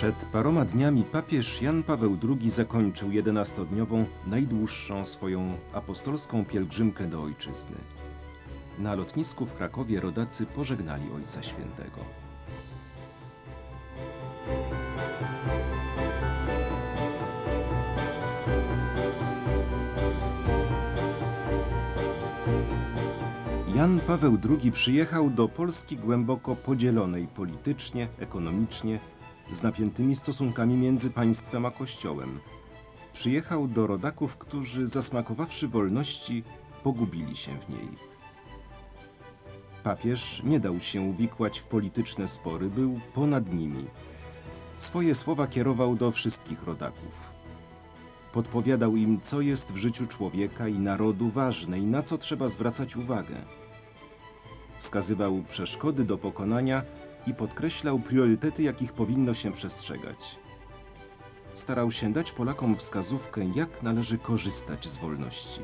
Przed paroma dniami papież Jan Paweł II zakończył jedenastodniową, najdłuższą swoją apostolską pielgrzymkę do ojczyzny. Na lotnisku w Krakowie rodacy pożegnali Ojca Świętego. Jan Paweł II przyjechał do Polski głęboko podzielonej politycznie, ekonomicznie, z napiętymi stosunkami między państwem a Kościołem. Przyjechał do rodaków, którzy zasmakowawszy wolności, pogubili się w niej. Papież nie dał się uwikłać w polityczne spory, był ponad nimi. Swoje słowa kierował do wszystkich rodaków. Podpowiadał im, co jest w życiu człowieka i narodu ważne i na co trzeba zwracać uwagę. Wskazywał przeszkody do pokonania i podkreślał priorytety, jakich powinno się przestrzegać. Starał się dać Polakom wskazówkę, jak należy korzystać z wolności.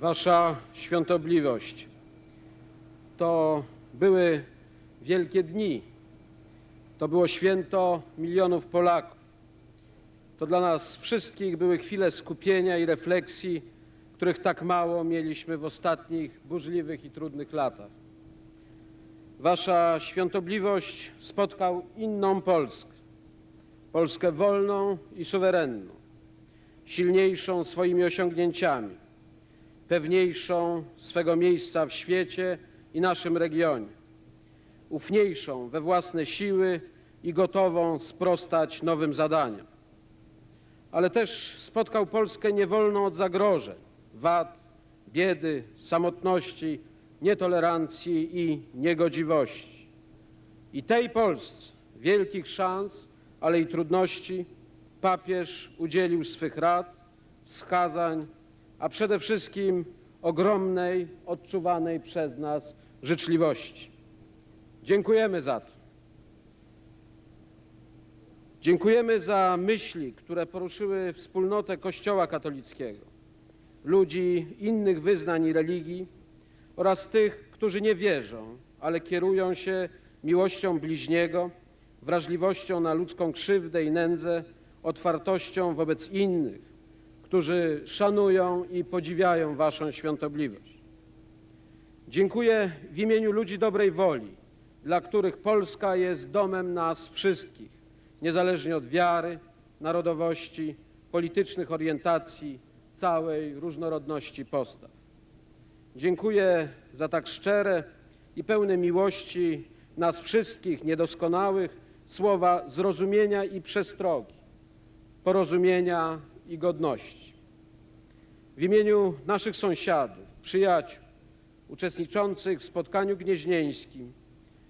Wasza świątobliwość, to były wielkie dni. To było święto milionów Polaków. To dla nas wszystkich były chwile skupienia i refleksji, których tak mało mieliśmy w ostatnich burzliwych i trudnych latach. Wasza świątobliwość spotkał inną Polskę. Polskę wolną i suwerenną, silniejszą swoimi osiągnięciami, pewniejszą swego miejsca w świecie i naszym regionie, ufniejszą we własne siły i gotową sprostać nowym zadaniom. Ale też spotkał Polskę niewolną od zagrożeń, wad, biedy, samotności, nietolerancji i niegodziwości. I tej Polsce wielkich szans, ale i trudności papież udzielił swych rad, wskazań, a przede wszystkim ogromnej, odczuwanej przez nas życzliwości. Dziękujemy za to. Dziękujemy za myśli, które poruszyły wspólnotę Kościoła katolickiego, ludzi innych wyznań i religii oraz tych, którzy nie wierzą, ale kierują się miłością bliźniego, wrażliwością na ludzką krzywdę i nędzę, otwartością wobec innych, którzy szanują i podziwiają Waszą świątobliwość. Dziękuję w imieniu ludzi dobrej woli, dla których Polska jest domem nas wszystkich, niezależnie od wiary, narodowości, politycznych orientacji, całej różnorodności postaw. Dziękuję za tak szczere i pełne miłości nas wszystkich niedoskonałych słowa zrozumienia i przestrogi, porozumienia i godności. W imieniu naszych sąsiadów, przyjaciół, uczestniczących w spotkaniu gnieźnieńskim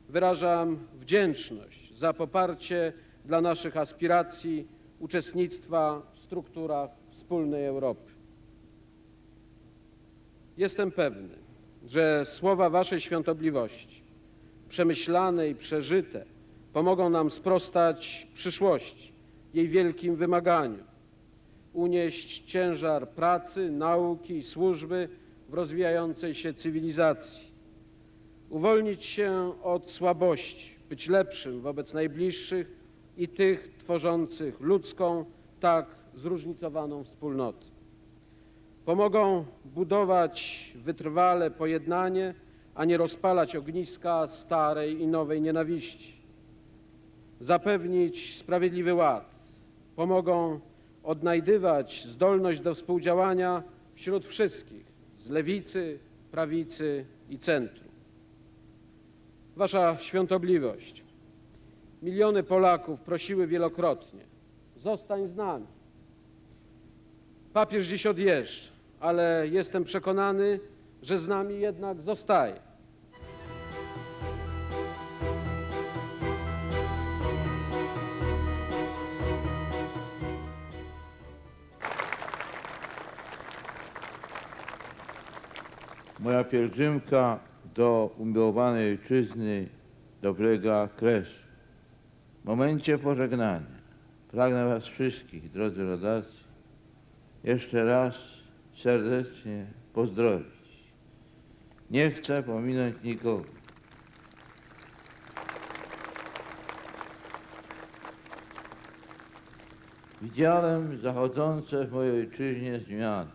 wyrażam wdzięczność za poparcie dla naszych aspiracji uczestnictwa w strukturach wspólnej Europy. Jestem pewny, że słowa Waszej świątobliwości, przemyślane i przeżyte, pomogą nam sprostać przyszłości, jej wielkim wymaganiom, unieść ciężar pracy, nauki i służby w rozwijającej się cywilizacji, uwolnić się od słabości, być lepszym wobec najbliższych i tych tworzących ludzką, tak zróżnicowaną wspólnotę. Pomogą budować wytrwale pojednanie, a nie rozpalać ogniska starej i nowej nienawiści. Zapewnić sprawiedliwy ład. Pomogą odnajdywać zdolność do współdziałania wśród wszystkich z lewicy, prawicy i centrum. Wasza świątobliwość. Miliony Polaków prosiły wielokrotnie: zostań z nami. Papież dziś odjeżdża, ale jestem przekonany, że z nami jednak zostaje. Moja pielgrzymka do umiłowanej ojczyzny doblega kresu. W momencie pożegnania pragnę Was wszystkich, drodzy rodacy, jeszcze raz serdecznie pozdrowić. Nie chcę pominąć nikogo. Widziałem zachodzące w mojej ojczyźnie zmiany.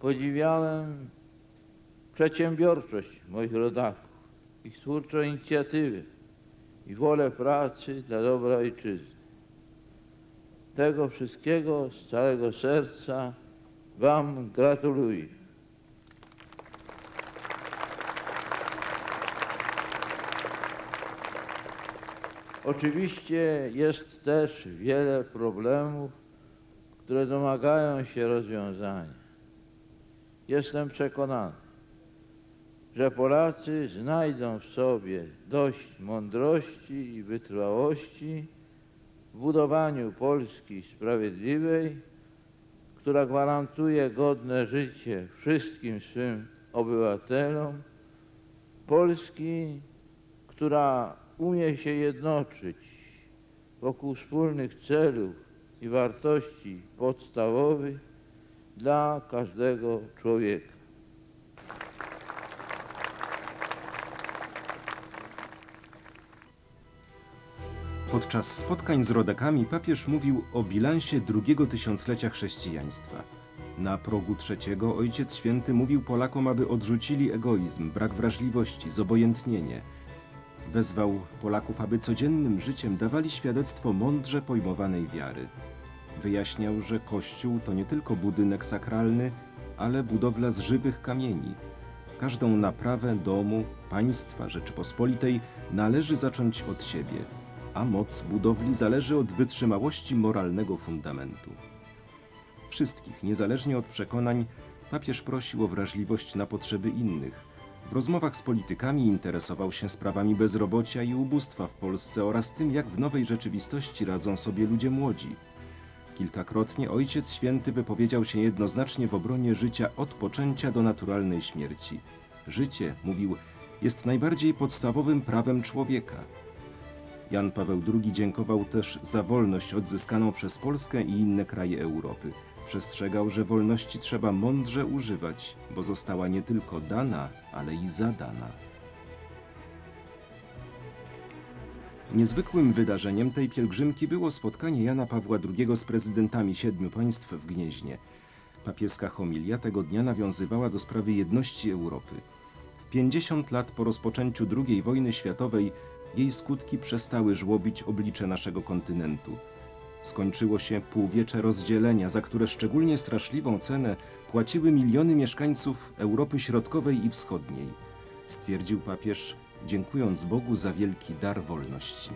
Podziwiałem przedsiębiorczość moich rodaków, ich twórczą inicjatywę i wolę pracy dla dobra ojczyzny. Tego wszystkiego z całego serca Wam gratuluję. Oczywiście jest też wiele problemów, które domagają się rozwiązania. Jestem przekonany, że Polacy znajdą w sobie dość mądrości i wytrwałości w budowaniu Polski sprawiedliwej, która gwarantuje godne życie wszystkim swym obywatelom, Polski, która umie się jednoczyć wokół wspólnych celów i wartości podstawowych dla każdego człowieka. Podczas spotkań z rodakami papież mówił o bilansie drugiego tysiąclecia chrześcijaństwa. Na progu trzeciego Ojciec Święty mówił Polakom, aby odrzucili egoizm, brak wrażliwości, zobojętnienie. Wezwał Polaków, aby codziennym życiem dawali świadectwo mądrze pojmowanej wiary. Wyjaśniał, że Kościół to nie tylko budynek sakralny, ale budowla z żywych kamieni. Każdą naprawę domu, państwa, Rzeczypospolitej należy zacząć od siebie, a moc budowli zależy od wytrzymałości moralnego fundamentu. Wszystkich, niezależnie od przekonań, papież prosił o wrażliwość na potrzeby innych. W rozmowach z politykami interesował się sprawami bezrobocia i ubóstwa w Polsce oraz tym, jak w nowej rzeczywistości radzą sobie ludzie młodzi. Kilkakrotnie Ojciec Święty wypowiedział się jednoznacznie w obronie życia od poczęcia do naturalnej śmierci. Życie, mówił, jest najbardziej podstawowym prawem człowieka. Jan Paweł II dziękował też za wolność odzyskaną przez Polskę i inne kraje Europy. Przestrzegał, że wolności trzeba mądrze używać, bo została nie tylko dana, ale i zadana. Niezwykłym wydarzeniem tej pielgrzymki było spotkanie Jana Pawła II z prezydentami siedmiu państw w Gnieźnie. Papieska homilia tego dnia nawiązywała do sprawy jedności Europy. W 50 lat po rozpoczęciu II wojny światowej jej skutki przestały żłobić oblicze naszego kontynentu. Skończyło się półwiecze rozdzielenia, za które szczególnie straszliwą cenę płaciły miliony mieszkańców Europy Środkowej i Wschodniej. Stwierdził papież, dziękując Bogu za wielki dar wolności.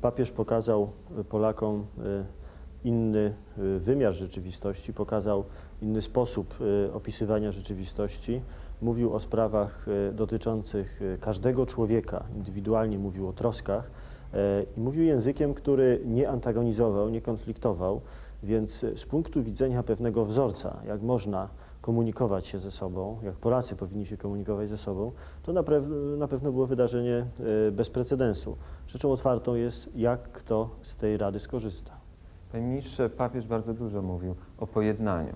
Papież pokazał Polakom y, inny y, wymiar rzeczywistości, pokazał inny sposób y, opisywania rzeczywistości. Mówił o sprawach y, dotyczących każdego człowieka, indywidualnie mówił o troskach y, i mówił językiem, który nie antagonizował, nie konfliktował, więc z punktu widzenia pewnego wzorca, jak można komunikować się ze sobą, jak Polacy powinni się komunikować ze sobą, to na, na pewno było wydarzenie bez precedensu. Rzeczą otwartą jest, jak kto z tej rady skorzysta. Ministrze, papież bardzo dużo mówił o pojednaniu,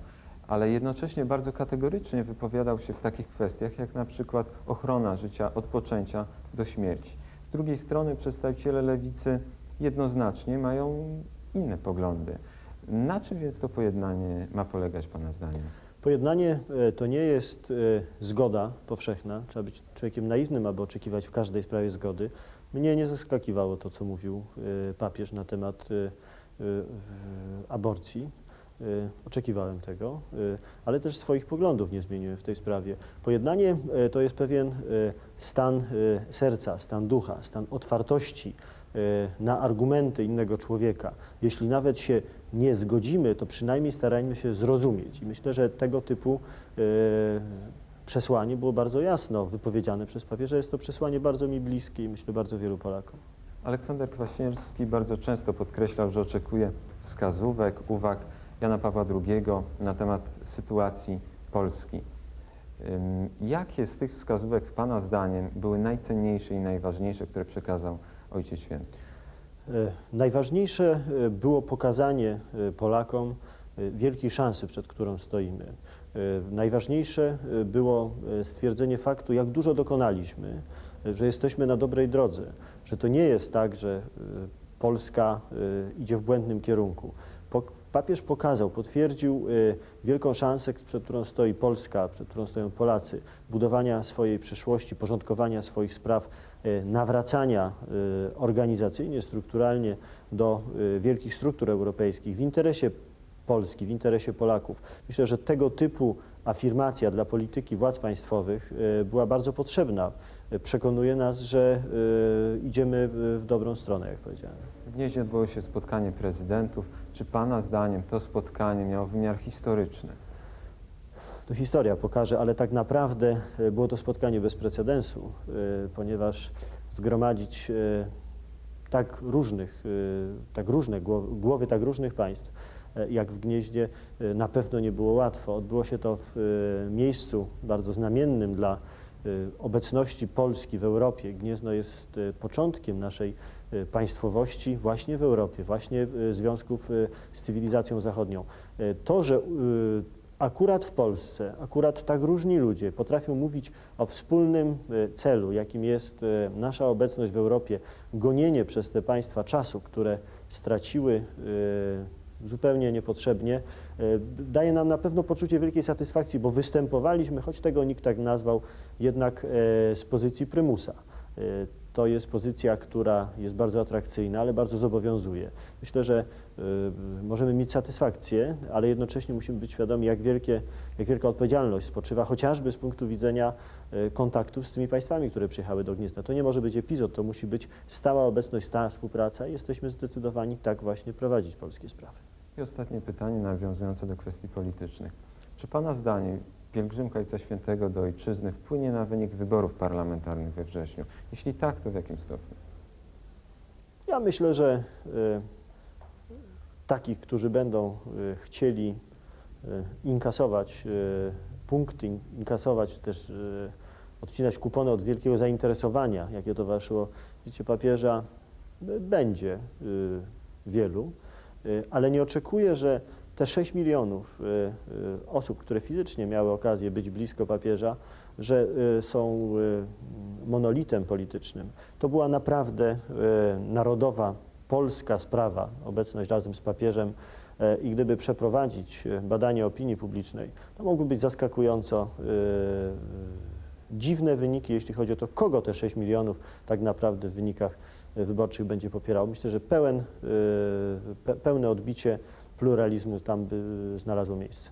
ale jednocześnie bardzo kategorycznie wypowiadał się w takich kwestiach, jak na przykład ochrona życia od poczęcia do śmierci. Z drugiej strony przedstawiciele lewicy jednoznacznie mają inne poglądy. Na czym więc to pojednanie ma polegać Pana zdaniem? Pojednanie e, to nie jest e, zgoda powszechna. Trzeba być człowiekiem naiwnym, aby oczekiwać w każdej sprawie zgody. Mnie nie zaskakiwało to, co mówił e, papież na temat aborcji. E, Oczekiwałem tego, ale też swoich poglądów nie zmieniłem w tej sprawie. Pojednanie to jest pewien stan serca, stan ducha, stan otwartości na argumenty innego człowieka. Jeśli nawet się nie zgodzimy, to przynajmniej starajmy się zrozumieć. I myślę, że tego typu przesłanie było bardzo jasno wypowiedziane przez papieża. Jest to przesłanie bardzo mi bliskie i myślę bardzo wielu Polakom. Aleksander Kwaśniewski bardzo często podkreślał, że oczekuje wskazówek, uwag Jana Pawła II na temat sytuacji Polski. Jakie z tych wskazówek Pana zdaniem były najcenniejsze i najważniejsze, które przekazał Ojciec Święty? E, Najważniejsze e, było pokazanie e, Polakom wielkiej szansy, przed którą stoimy. Najważniejsze było stwierdzenie faktu, jak dużo dokonaliśmy, że jesteśmy na dobrej drodze, że to nie jest tak, że e, Polska e, idzie w błędnym kierunku. Papież pokazał, potwierdził e, wielką szansę, przed którą stoi Polska, przed którą stoją Polacy, budowania swojej przyszłości, porządkowania swoich spraw, nawracania organizacyjnie, strukturalnie do wielkich struktur europejskich w interesie Polski, w interesie Polaków. Myślę, że tego typu afirmacja dla polityki władz państwowych e, była bardzo potrzebna. E, Przekonuje nas, że e, idziemy w dobrą stronę, jak powiedziałem. W Gnieźnie odbyło się spotkanie prezydentów. Czy Pana zdaniem to spotkanie miało wymiar historyczny? To historia pokaże, ale tak naprawdę było to spotkanie bez precedensu, ponieważ zgromadzić tak różnych, tak różne głowy, głowy tak różnych państw, jak w Gnieźnie, e, na pewno nie było łatwo. Odbyło się to w e, miejscu bardzo znamiennym dla e, obecności Polski w Europie. Gniezno jest e, początkiem naszej e, państwowości właśnie w Europie, właśnie e, związków e, z cywilizacją zachodnią. E, To, że e, akurat w Polsce, akurat tak różni ludzie potrafią mówić o wspólnym e, celu, jakim jest e, nasza obecność w Europie, gonienie przez te państwa czasu, które straciły e, zupełnie niepotrzebnie, e, daje nam na pewno poczucie wielkiej satysfakcji, bo występowaliśmy, choć tego nikt tak nazwał, jednak e, z pozycji prymusa. To jest pozycja, która jest bardzo atrakcyjna, ale bardzo zobowiązuje. Myślę, że y, możemy mieć satysfakcję, ale jednocześnie musimy być świadomi, jak, wielkie, jak wielka odpowiedzialność spoczywa chociażby z punktu widzenia y, kontaktów z tymi państwami, które przyjechały do Gniezna. To nie może być epizod, to musi być stała obecność, stała współpraca i jesteśmy zdecydowani tak właśnie prowadzić polskie sprawy. I ostatnie pytanie nawiązujące do kwestii politycznych. Czy Pana zdaniem pielgrzymka Ojca Świętego do Ojczyzny wpłynie na wynik wyborów parlamentarnych we wrześniu? Jeśli tak, to w jakim stopniu? Ja myślę, że y, takich, którzy będą y, chcieli y, inkasować punkty, in- inkasować też odcinać kupony od wielkiego zainteresowania, jakie towarzyszyło wizycie papieża, będzie wielu, ale nie oczekuję, że te 6 milionów y, y, osób, które fizycznie miały okazję być blisko papieża, że y, są monolitem politycznym. To była naprawdę narodowa, polska sprawa, obecność razem z papieżem i gdyby przeprowadzić badanie opinii publicznej, to mogły być zaskakująco dziwne wyniki, jeśli chodzi o to, kogo te 6 milionów tak naprawdę w wynikach wyborczych będzie popierało. Myślę, że pełen, pe, pełne odbicie pluralizmu tam by y, znalazło miejsce.